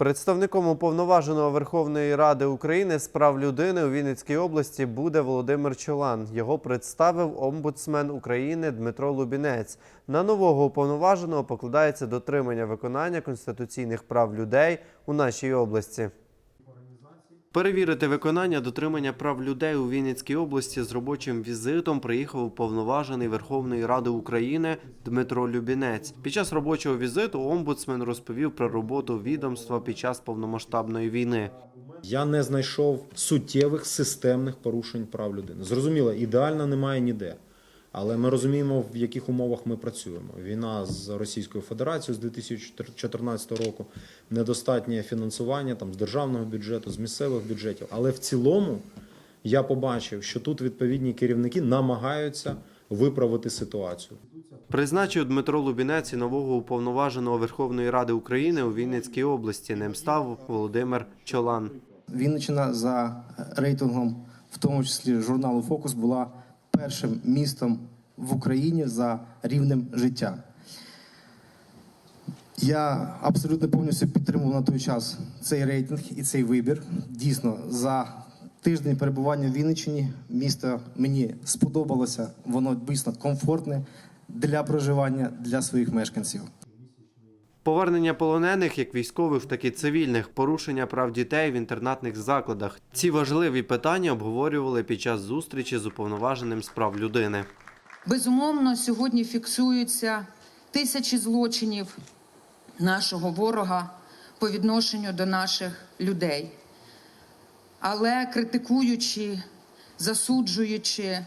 Представником уповноваженого Верховної Ради України з прав людини у Вінницькій області буде Володимир Чолан. Його представив омбудсмен України Дмитро Лубінець. На нового уповноваженого покладається дотримання виконання конституційних прав людей у нашій області. Перевірити виконання дотримання прав людей у Вінницькій області з робочим візитом приїхав уповноважений Верховної Ради України Дмитро Любінець. Під час робочого візиту омбудсмен розповів про роботу відомства під час повномасштабної війни. Я не знайшов суттєвих системних порушень прав людини. Зрозуміло, ідеально немає ніде. Але ми розуміємо, в яких умовах ми працюємо. Війна з Російською Федерацією з 2014 року, недостатнє фінансування там, з державного бюджету, з місцевих бюджетів. Але в цілому я побачив, що тут відповідні керівники намагаються виправити ситуацію. Призначив Дмитро Лубінець і нового уповноваженого Верховної Ради України у Вінницькій області. Ним став Володимир Чолан. Вінниччина за рейтингом, в тому числі журналу Фокус, була першим містом в Україні за рівнем життя. Я абсолютно повністю підтримував на той час цей рейтинг і цей вибір. Дійсно, за тиждень перебування в Вінниччині місто мені сподобалося, воно дійсно комфортне для проживання для своїх мешканців. Повернення полонених як військових, так і цивільних, порушення прав дітей в інтернатних закладах. Ці важливі питання обговорювали під час зустрічі з уповноваженим з прав людини. Безумовно, сьогодні фіксуються тисячі злочинів нашого ворога по відношенню до наших людей. Але критикуючи, засуджуючи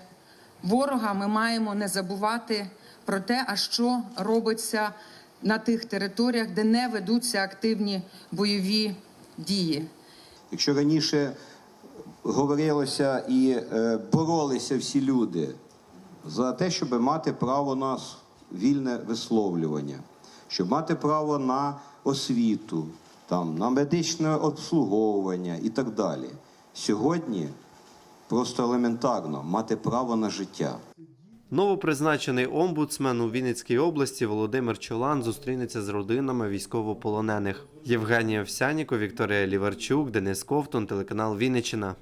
ворога, ми маємо не забувати про те, а що робиться на тих територіях, де не ведуться активні бойові дії. Якщо раніше говорилося і е, боролися всі люди за те, щоб мати право на вільне висловлювання, щоб мати право на освіту, там, на медичне обслуговування і так далі. Сьогодні просто елементарно мати право на життя. Новопризначений омбудсмен у Вінницькій області Володимир Чолан зустрінеться з родинами військовополонених. Євгенія Овсяніко, Вікторія Ліварчук, Денис Ковтун, телеканал Вінниччина.